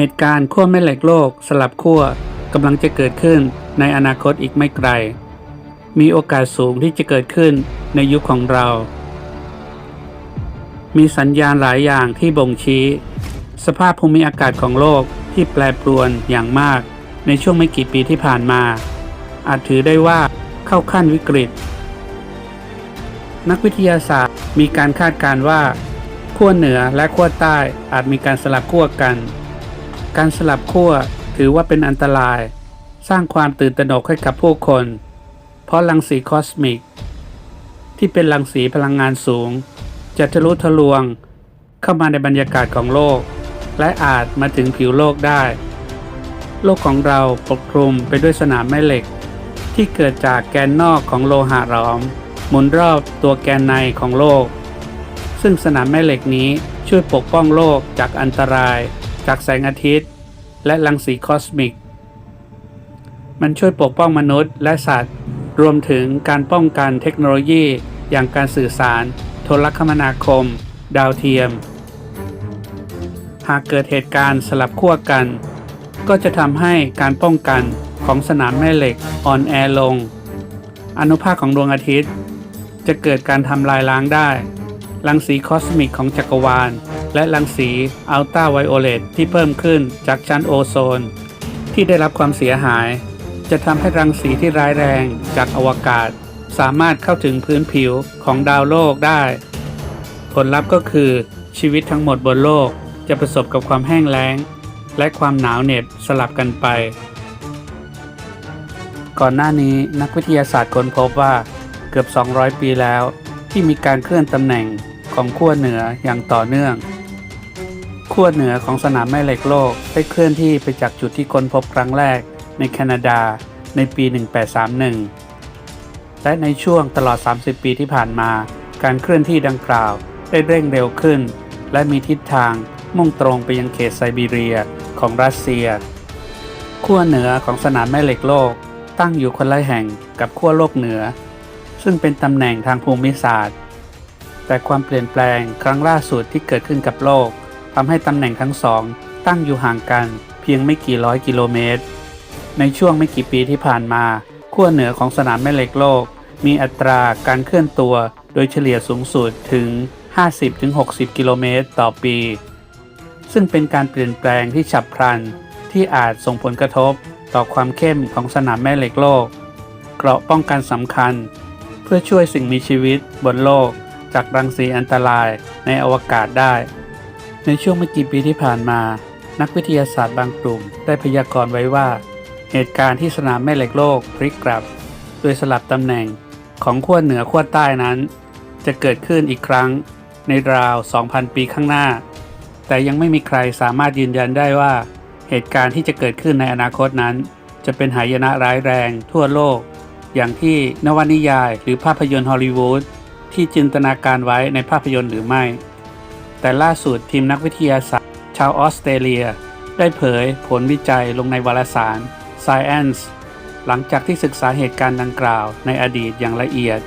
เหตุการณ์ขั้วแม่เหล็กโลกสลับขั้วกำลังจะเกิดขึ้นในอนาคตอีกไม่ไกล มีโอกาสสูงที่จะเกิดขึ้นในยุคของเรา มีสัญญาณหลายอย่างที่บ่งชี้ สภาพภูมิอากาศของโลกที่แปรปรวนอย่างมากในช่วงไม่กี่ปีที่ผ่านมา อาจถือได้ว่าเข้าขั้นวิกฤต นักวิทยาศาสตร์มีการคาดการณ์ว่าขั้วเหนือและขั้วใต้อาจมีการสลับขั้วกัน การสลับขั้วถือว่าเป็นอันตราย สร้างความตื่นตระหนกให้กับผู้คน เพราะรังสีคอสมิก ที่เป็นรังสีพลังงานสูง จะทะลุทะลวง เข้ามาในบรรยากาศของโลก และอาจมาถึงผิวโลกได้ โลกของเราปกคลุมไปด้วยสนามแม่เหล็ก ที่เกิดจากแกนนอกของโลหะหลอม หมุนรอบตัวแกนในของโลก ซึ่งสนามแม่เหล็กนี้ช่วยปกป้องโลกจากอันตราย จากแสงอาทิตย์ และรังสีคอสมิก มันช่วยปกป้องมนุษย์และสัตว์ รวมถึงการป้องกันเทคโนโลยีอย่างการสื่อสาร โทรคมนาคม ดาวเทียม หากเกิดเหตุการณ์สลับขั้วกัน ก็จะทำให้การป้องกันของสนามแม่เหล็กอ่อนแอลง อนุภาคของดวงอาทิตย์ จะเกิดการทำลายล้างได้รังสีคอสมิกของจักรวาล และรังสีอัลตราไวโอเลตที่เพิ่มขึ้นจากชั้นโอโซน ที่ได้รับความเสียหาย จะทำให้รังสีที่ร้ายแรงจากอวกาศ สามารถเข้าถึงพื้นผิวของดาวโลกได้ ผลลัพธ์ก็คือชีวิตทั้งหมดบนโลกจะประสบกับความแห้งแล้ง และความหนาวเหน็บสลับกันไป ก่อนหน้านี้นักวิทยาศาสตร์ค้นพบว่าเกือบ 200 ปีแล้ว ที่มีการเคลื่อนตำแหน่งของขั้วเหนืออย่างต่อเนื่อง ขั้วเหนือของสนามแม่เหล็กโลกได้เคลื่อนที่ไปจากจุดที่ค้นพบครั้งแรกในแคนาดาในปี 1831 และในช่วงตลอด 30 ปีที่ผ่านมา การเคลื่อนที่ดังกล่าวได้เร่งเร็วขึ้น และมีทิศทางมุ่งตรงไปยังเขตไซบีเรียของรัสเซีย ขั้วเหนือของสนามแม่เหล็กโลกตั้งอยู่คนละแห่งกับขั้วโลกเหนือ ซึ่งเป็นตำแหน่งทางภูมิศาสตร์ แต่ความเปลี่ยนแปลงครั้งล่าสุดที่เกิดขึ้นกับโลก ทำให้ตำแหน่งทั้งสองตั้งอยู่ห่างกันเพียงไม่กี่ร้อยกิโลเมตร ในช่วงไม่กี่ปีที่ผ่านมาขั้วเหนือของสนามแม่เหล็กโลก มีอัตราการเคลื่อนตัวโดยเฉลี่ยสูงสุดถึง 50-60 กิโลเมตรต่อปี ซึ่งเป็นการเปลี่ยนแปลงที่ฉับพลันที่อาจส่งผลกระทบต่อความเข้มของสนามแม่เหล็กโลก เกราะป้องกันสำคัญ เพื่อช่วยสิ่งมีชีวิตบนโลกจากรังสีอันตรายในอวกาศได้ ในช่วงไม่กี่ปีที่ผ่านมา นักวิทยาศาสตร์บางกลุ่ม ได้พยากรณ์ไว้ว่า เหตุการณ์ที่สนามแม่เหล็กโลกพลิกกลับ โดยสลับตำแหน่งของขั้วเหนือขั้วใต้นั้น จะเกิดขึ้นอีกครั้งในราว 2,000 ปีข้างหน้า แต่ยังไม่มีใครสามารถยืนยันได้ว่า เหตุการณ์ที่จะเกิดขึ้นในอนาคตนั้น จะเป็นหายนะร้ายแรงทั่วโลก อย่างที่นวนิยายหรือภาพยนตร์ฮอลลีวูดที่จินตนาการไว้ในภาพยนตร์หรือไม่ แต่ล่าสุดทีมนักวิทยาศาสตร์ ชาวออสเตรเลีย ได้เผยผลวิจัยลงในวารสาร Science หลังจากที่ศึกษาเหตุการณ์ดังกล่าวในอดีตอย่างละเอียด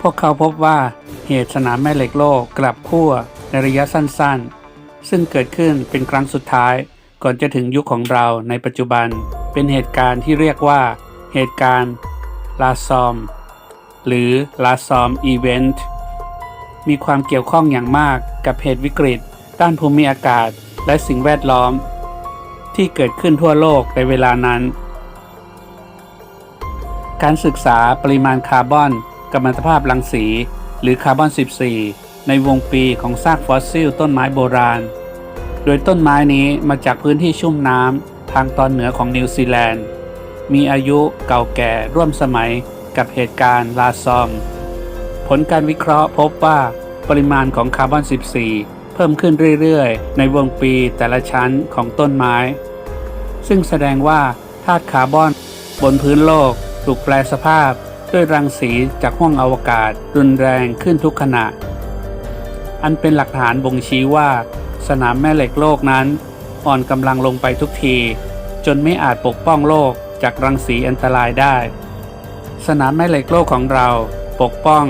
พวกเขาพบว่าเหตุสนามแม่เหล็กโลกกลับขั้วในระยะสั้นๆ ซึ่งเกิดขึ้นเป็นครั้งสุดท้ายก่อนจะถึงยุคของเราในปัจจุบัน เป็นเหตุการณ์ที่เรียกว่า เหตุการณ์ลาซอม หรือลาซอมอีเวนต์ มีความเกี่ยวข้องอย่างมากกับเหตุวิกฤต ด้านภูมิอากาศและสิ่งแวดล้อม ที่เกิดขึ้นทั่วโลกในเวลานั้น การศึกษาปริมาณคาร์บอนกัมมันตภาพรังสี หรือคาร์บอน 14 ในวงปีของซากฟอสซิลต้นไม้โบราณ โดยต้นไม้นี้มาจากพื้นที่ชุ่มน้ำทางตอนเหนือของนิวซีแลนด์ มีอายุเก่าแก่ร่วมสมัยกับเหตุการณ์ลาซอม ผลการวิเคราะห์พบว่าปริมาณของคาร์บอน 14 เพิ่มขึ้นเรื่อยๆ ในวงปีแต่ละชั้นของต้นไม้ ซึ่งแสดงว่าธาตุคาร์บอนบนพื้นโลกถูกแปลสภาพด้วยรังสีจากห้วงอวกาศรุนแรงขึ้นทุกขณะ อันเป็นหลักฐานบ่งชี้ว่า สนามแม่เหล็กโลกนั้น อ่อนกำลังลงไปทุกที จนไม่อาจปกป้องโลกจากรังสีอันตรายได้ สนามแม่เหล็กโลกของเราปกป้อง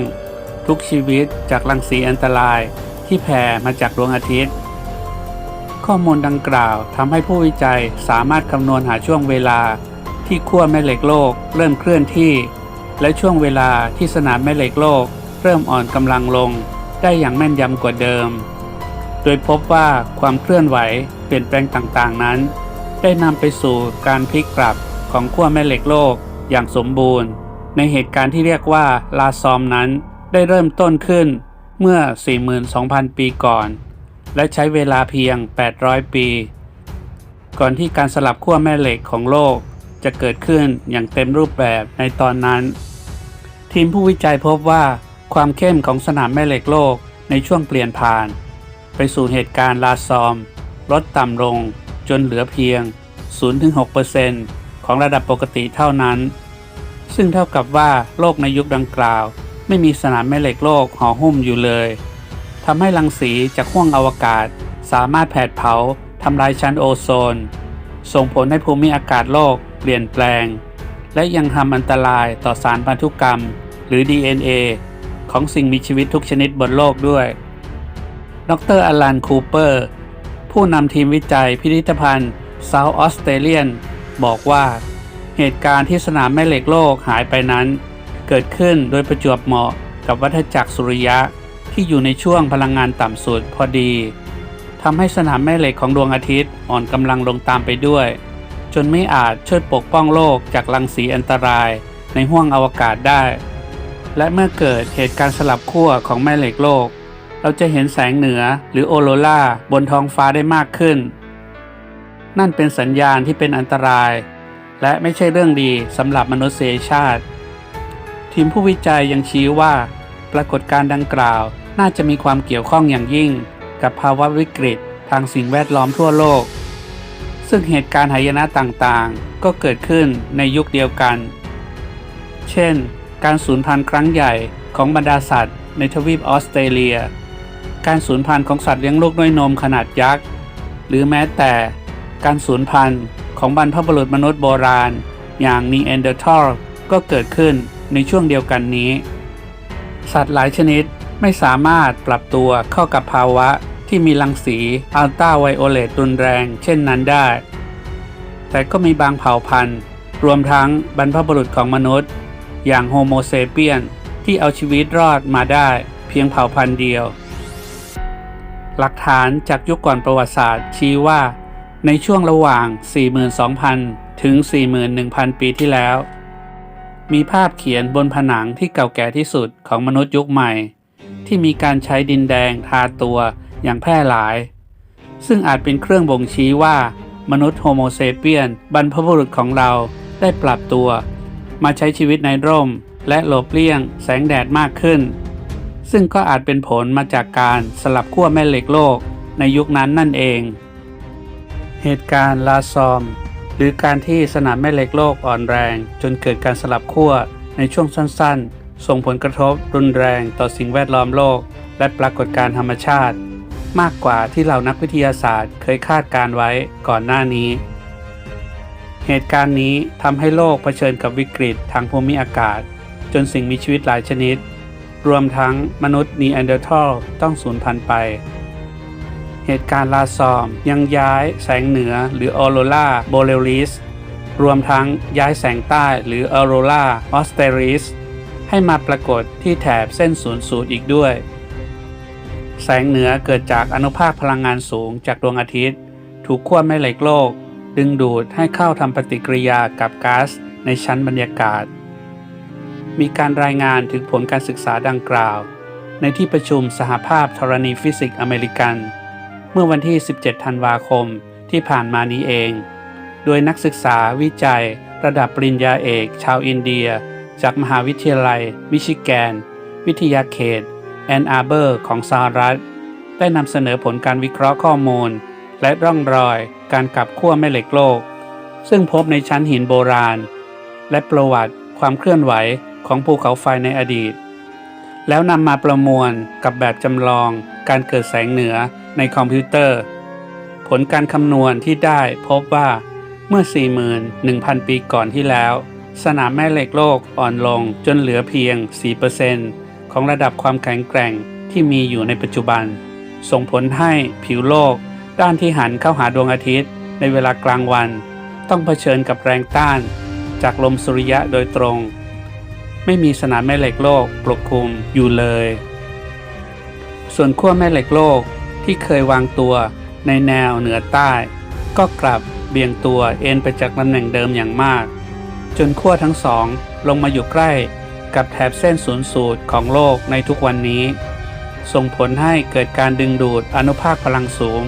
ทุกชีวิตจากรังสีอันตรายที่แผ่มาจากดวงอาทิตย์ข้อข้อมูลดังกล่าวทำให้ผู้วิจัยสามารถคำนวณหาช่วงเวลาที่ขั้วแม่เหล็กโลกเริ่มเคลื่อนที่ และช่วงเวลาที่สนามแม่เหล็กโลกเริ่มอ่อนกำลังลง ได้อย่างแม่นยำกว่าเดิม โดยพบว่าความเคลื่อนไหวเปลี่ยนแปลงต่างๆนั้น ได้นำไปสู่การพลิกกลับของขั้วแม่เหล็กโลกอย่างสมบูรณ์ ในเหตุการณ์ที่เรียกว่าลาซอมนั้น ได้เริ่มต้นขึ้นเมื่อ 42,000 ปีก่อน และใช้เวลาเพียง 800 ปี ก่อนที่การสลับขั้วแม่เหล็กของโลกจะเกิดขึ้นอย่างเต็มรูปแบบในตอนนั้น ทีมผู้วิจัยพบว่าความเข้มของสนามแม่เหล็กโลกในช่วงเปลี่ยนผ่าน ไปสู่เหตุการณ์ลาซอม ลดต่ำลงจนเหลือเพียง 0-6%ของระดับปกติเท่านั้น ซึ่งเท่ากับว่าโลกในยุคดังกล่าว ไม่มีสนามแม่เหล็กโลกห่อหุ้มอยู่เลยทำให้รังสีจากห้วงอวกาศ สามารถแผดเผาทำลายชั้นโอโซน ส่งผลให้ภูมิอากาศโลกเปลี่ยนแปลง และยังทำอันตรายต่อสารพันธุกรรม หรือ DNA ของสิ่งมีชีวิตทุกชนิดบนโลกด้วย ดรอลันคูเปอร์ ผู้นำทีมวิจัยพิพิธภัณฑ์ South Australian บอกว่า เหตุการณ์ที่สนามแม่เหล็กโลกหายไปนั้น เกิดขึ้นโดยประจวบเหมาะกับวัฏจักรสุริยะที่อยู่ในช่วงพลังงานต่ำสุดพอดีทำให้สนามแม่เหล็กของดวงอาทิตย์อ่อนกำลังลงตามไปด้วย จนไม่อาจช่วยปกป้องโลกจากรังสีอันตรายในห้วงอวกาศได้ และเมื่อเกิดเหตุการณ์สลับขั้วของแม่เหล็กโลก เราจะเห็นแสงเหนือหรือโอโรราบนท้องฟ้าได้มากขึ้น นั่นเป็นสัญญาณที่เป็นอันตราย และไม่ใช่เรื่องดีสำหรับมนุษยชาติ ทีมผู้วิจัยยังชี้ว่า ปรากฏการณ์ดังกล่าวน่าจะมีความเกี่ยวข้องอย่างยิ่ง กับภาวะวิกฤตทางสิ่งแวดล้อมทั่วโลก ซึ่งเหตุการณ์หายนะต่างๆ ก็เกิดขึ้นในยุคเดียวกัน เช่น การสูญพันธุ์ครั้งใหญ่ของบรรดาสัตว์ ในทวีปออสเตรเลีย การสูญพันธุ์ของสัตว์เลี้ยงลูกด้วยนมขนาดยักษ์ หรือแม้แต่การสูญพันธุ์ของบรรพบุรุษมนุษย์โบราณ อย่างนีแอนเดอร์ทัลก็เกิดขึ้น ในช่วงเดียวกันนี้ สัตว์หลายชนิดไม่สามารถปรับตัวเข้ากับภาวะที่มีรังสีอัลตราไวโอเลตรุนแรงเช่นนั้นได้ แต่ก็มีบางเผ่าพันธุ์ รวมทั้งบรรพบุรุษของมนุษย์ อย่างโฮโมเซเปียนที่เอาชีวิตรอดมาได้เพียงเผ่าพันธุ์เดียว หลักฐานจากยุคก่อนประวัติศาสตร์ชี้ว่าในช่วงระหว่าง 42,000 ถึง 41,000 ปีที่แล้ว มีภาพเขียนบนผนังที่เก่าแก่ที่สุดของมนุษย์ยุคใหม่ ที่มีการใช้ดินแดงทาตัวอย่างแพร่หลาย ซึ่งอาจเป็นเครื่องบ่งชี้ว่า มนุษย์โฮโมเซเปียนบรรพบุรุษของเราได้ปรับตัว มาใช้ชีวิตในร่มและหลบเลี่ยงแสงแดดมากขึ้น ซึ่งก็อาจเป็นผลมาจากการสลับขั้วแม่เหล็กโลกในยุคนั้นนั่นเอง เหตุการณ์ลาซอม หรือการที่สนามแม่เหล็กโลกอ่อนแรง จนเกิดการสลับขั้วในช่วงสั้นๆ ส่งผลกระทบรุนแรงต่อสิ่งแวดล้อมโลก และปรากฏการธรรมชาติ มากกว่าที่เหล่านักวิทยาศาสตร์เคยคาดการไว้ก่อนหน้านี้ เหตุการณ์นี้ทำให้โลกเผชิญกับวิกฤตทางภูมิอากาศ จนสิ่งมีชีวิตหลายชนิด รวมทั้งมนุษย์นีแอนเดอร์ทัลต้องสูญพันธุ์ไป เหตุการณ์ลาซอม ยังย้ายแสงเหนือหรือออโรราโบเรลิสรวมทั้งย้ายแสงใต้หรือออโรราออสเตริสให้มาปรากฏที่แถบเส้นศูนย์สูตรอีกด้วย แสงเหนือเกิดจากอนุภาคพลังงานสูงจากดวงอาทิตย์ ถูกขั้วแม่เหล็กโลก ดึงดูดให้เข้าทำปฏิกิริยากับก๊าซในชั้นบรรยากาศ มีการรายงานถึงผลการศึกษาดังกล่าว ในที่ประชุมสหภาพธรณีฟิสิกส์อเมริกัน เมื่อวันที่ 17 ธันวาคมที่ผ่านมานี้เอง โดยนักศึกษาวิจัยระดับปริญญาเอกชาวอินเดีย จากมหาวิทยาลัย มิชิแกน วิทยาเขต แอนอาร์เบอร์ของสหรัฐ ได้นำเสนอผลการวิเคราะห์ข้อมูล และร่องรอยการกลับขั้วแม่เหล็กโลก ซึ่งพบในชั้นหินโบราณ และประวัติความเคลื่อนไหวของภูเขาไฟในอดีต แล้วนำมาประมวลกับแบบจำลอง การเกิดแสงเหนือในคอมพิวเตอร์ ผลการคำนวณที่ได้พบว่าเมื่อ 41,000 ปีก่อนที่แล้ว สนามแม่เหล็กโลกอ่อนลงจนเหลือเพียง 4%ของระดับความแข็งแกร่งที่มีอยู่ในปัจจุบัน ส่งผลให้ผิวโลก ด้านที่หันเข้าหาดวงอาทิตย์ในเวลากลางวัน ต้องเผชิญกับแรงต้าน จากลมสุริยะโดยตรง ไม่มีสนามแม่เหล็กโลกปกคลุมอยู่เลย ส่วนขั้วแม่เหล็กโลกที่เคยวางตัวในแนวเหนือใต้ ก็กลับเบี่ยงตัวเอ็นไปจากตำแหน่งเดิมอย่างมาก จนขั้วทั้งสองลงมาอยู่ใกล้กับแถบเส้นศูนย์สูตรของโลกในทุกวันนี้ ส่งผลให้เกิดการดึงดูดอนุภาคพลังสูง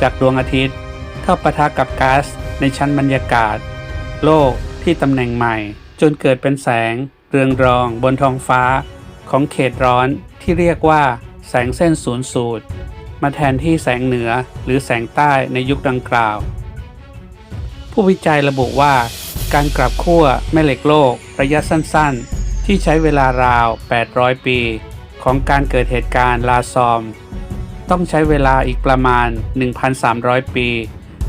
จากดวงอาทิตย์ เข้าปะทะกับก๊าซในชั้นบรรยากาศ โลกที่ตำแหน่งใหม่ จนเกิดเป็นแสง เรืองรองบนท้องฟ้า ของเขตร้อนที่เรียกว่า แสงเส้นศูนย์สูตร มาแทนที่แสงเหนือหรือแสงใต้ในยุคดังกล่าว ผู้วิจัยระบุว่า การกลับขั้วแม่เหล็กโลกระยะสั้นๆ ที่ใช้เวลาราว 800 ปี ของการเกิดเหตุการณ์ลาซอม ต้องใช้เวลาอีกประมาณ 1,300 ปี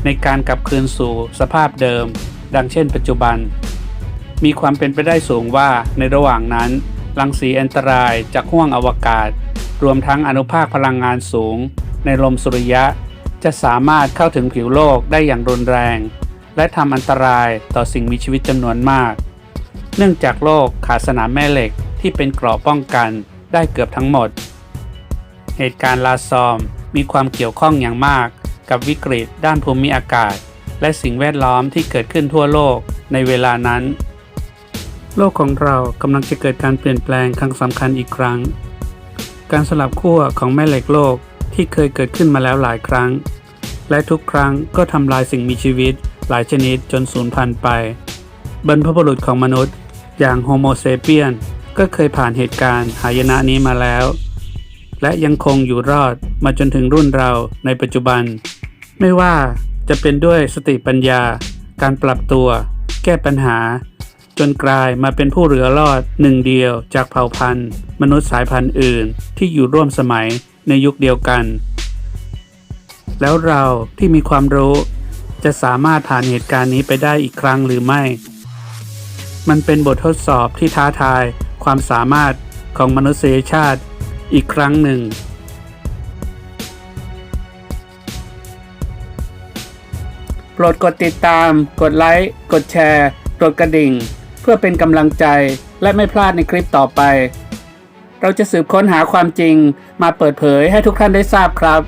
ในการกลับคืนสู่สภาพเดิม ดังเช่นปัจจุบัน มีความเป็นไปได้สูงว่าในระหว่างนั้นรังสีอันตรายจากห้วงอวกาศ รวมทั้งอนุภาคพลังงานสูง ในลมสุริยะ จะสามารถเข้าถึงผิวโลกได้อย่างรุนแรง และทำอันตรายต่อสิ่งมีชีวิตจำนวนมาก เนื่องจากโลกขาดสนามแม่เหล็กที่เป็นเกราะป้องกันได้เกือบทั้งหมด เหตุการณ์ลาซอมมีความเกี่ยวข้องอย่างมาก กับวิกฤตด้านภูมิอากาศ และสิ่งแวดล้อมที่เกิดขึ้นทั่วโลกในเวลานั้น โลกของเรากำลังจะเกิดการเปลี่ยนแปลงครั้งสำคัญอีกครั้ง การสลับขั้วของแม่เหล็กโลกที่เคยเกิดขึ้นมาแล้วหลายครั้ง และทุกครั้งก็ทำลายสิ่งมีชีวิตหลายชนิดจนสูญพันธุ์ไป บรรพบุรุษของมนุษย์ อย่างโฮโมเซเปียนก็เคยผ่านเหตุการณ์หายนะนี้มาแล้ว และยังคงอยู่รอดมาจนถึงรุ่นเราในปัจจุบัน ไม่ว่าจะเป็นด้วยสติปัญญา การปรับตัว แก้ปัญหา จนกลายมาเป็นผู้เหลือรอดหนึ่งเดียวจากเผ่าพันธุ์ มนุษย์สายพันธุ์อื่นที่อยู่ร่วมสมัยในยุคเดียวกัน แล้วเราที่มีความรู้จะสามารถผ่านเหตุการณ์นี้ไปได้อีกครั้งหรือไม่ มันเป็นบททดสอบที่ท้าทายความสามารถของมนุษยชาติอีกครั้งหนึ่งโปรดกดติดตาม กดไลค์ กดแชร์ กดกระดิ่ง เพื่อเป็นกำลังใจและไม่พลาดในคลิปต่อไป เราจะสืบค้นหาความจริงมาเปิดเผยให้ทุกท่านได้ทราบครับ